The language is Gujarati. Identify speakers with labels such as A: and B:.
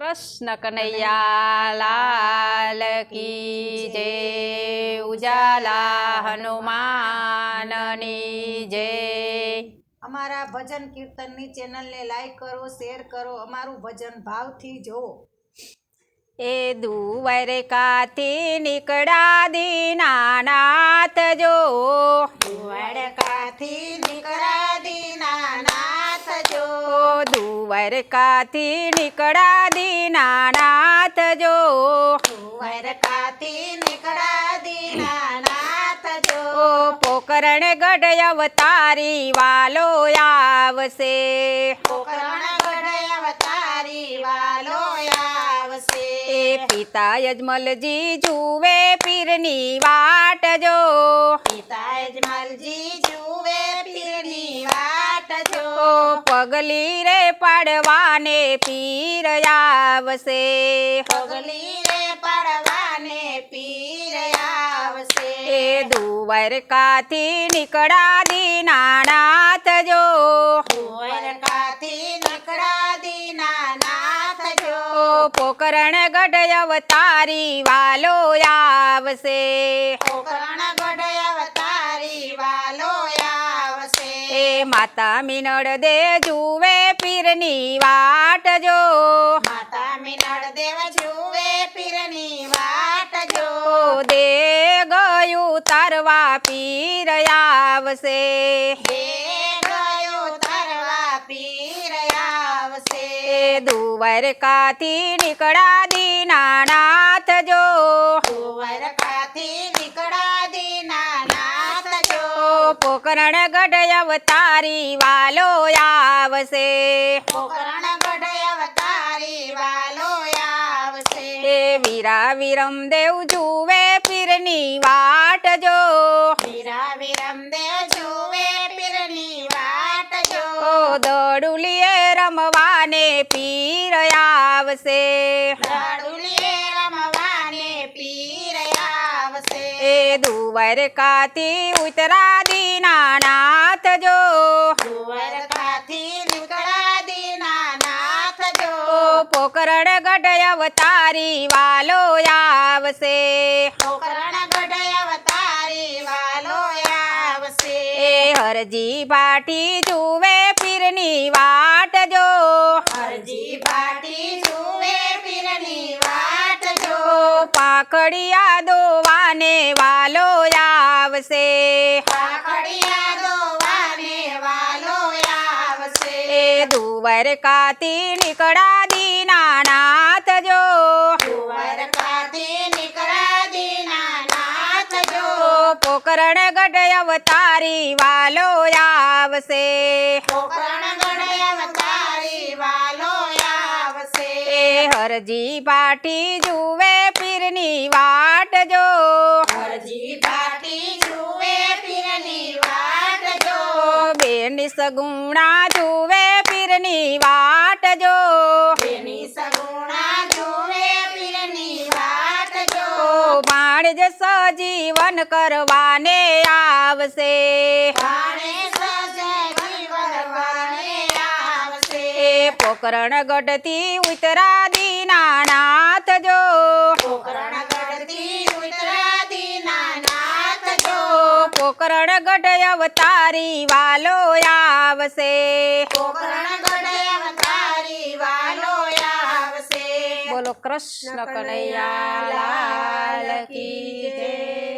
A: કૃષ્ણ કનૈયા લાલ કી જય ઉજાલા હનુમાનની જય.
B: અમારા ભજન કીર્તનની ચેનલને લાઈક કરો શેર કરો અમારું ભજન ભાવથી જોવો
A: એ દુવર કાથી નીકળા દીનાનાથ જો
B: વડકાથી નીકળા દીનાનાથ જો
A: ઓ દુવર કાથી નીકળા દીનાનાથ જો.
B: વરકાથી નીકળા દીનાનાથ જો.
A: પોકરણ ગઢ અવતારી વાલો આવશે.
B: પોકરણ ગઢ અવતારી વાલો આવશે.
A: એ પિતા યજમલજી જુવે પીરની વાટ જો.
B: પિતા યજમલજી જુવે
A: ઓ પગલી રે પાડવાને પીર આવશે.
B: પગલી રે પડવાને પીર આવશે.
A: એ દુવર કાથી નીકળા દીનાનાથ જો.
B: કાથી નીકળા દીનાનાથ જો.
A: પોકરણ ગઢ અવતારી વાલો આવશે.
B: પોકરણ ગઢ અવતારી વાલો આવશે
A: એ માતા મીનળ દે જુવે પીરની વાટ જો.
B: માતા મીનળ દેવ જુવે પીરની વાટ જો.
A: દે ગયું તારવા પીર આવશે.
B: દે ગયો તરવા પીર આવશે.
A: દુવર કાથી નીકળા દીનાનાથ જો
B: દ્વારકાથી નીકળા દીનાનાથ જો
A: ઓ પોકરણ ગઢ અવતારી વાલો આવશે.
B: પોકરણ ગઢ અવતારી વાલો આવશે.
A: એ વીરા વિરમ દેવ જુવે પીરની વાટ જો.
B: વીરા વિરમ દેવ જુવે પીરની વાટ જો.
A: ઓ દોડુલીએ રમવાને પીર આવશે.
B: દાડુલીએ રમવાને પીર
A: એ દુવર કાથી ઉતરા દીનાનાથ જો
B: દ્વારકાથી નીકળા દીનાનાથ જો
A: પોકરણ ગઢ અવતારી વાલો આવશે.
B: પોકરણ ગઢ અવતારી વાલો આવશે.
A: એ હરજી પાટી જુવે પીરની વાટ જો
B: હરજી ભાટી જુએ પીરની વાટ જો
A: પાકડિયા દોવાને વાલો આવશે.
B: પાખડિયા દોવાને વાલો આવશે.
A: એ દુવર કાથી નીકળા દીનાનાથ જો
B: દ્વારકાથી નીકળા દીનાનાથ જો
A: પોકરણ ગઢ અવતારી વાલો આવશે.
B: પોકરણ
A: હરજી પાટી જુએ પીરની વાટ જો
B: હરજી ભાટી જુએ પીરની વાટ જો
A: ઓ બેની સગુણા જુએ પીરની વાટ જો
B: તેની સગુણા જુએ પીરની વાટ જો
A: ઓ માણજ સજીવન કરવાને આવશે
B: પાણે સજેવી કરવાને આવશે
A: એ પોકરણ ગઢથી ઉતરા દીનાનાથ જો
B: પોકરણ ગઢથી ઉતરા દીનાનાથ જો
A: પોકરણ ગઢ અવતારી વાલો આવશે.
B: પોકરણ ગઢ અવતારી વાલો આવશે.
A: બોલો કૃષ્ણ કનૈયા લાલ કી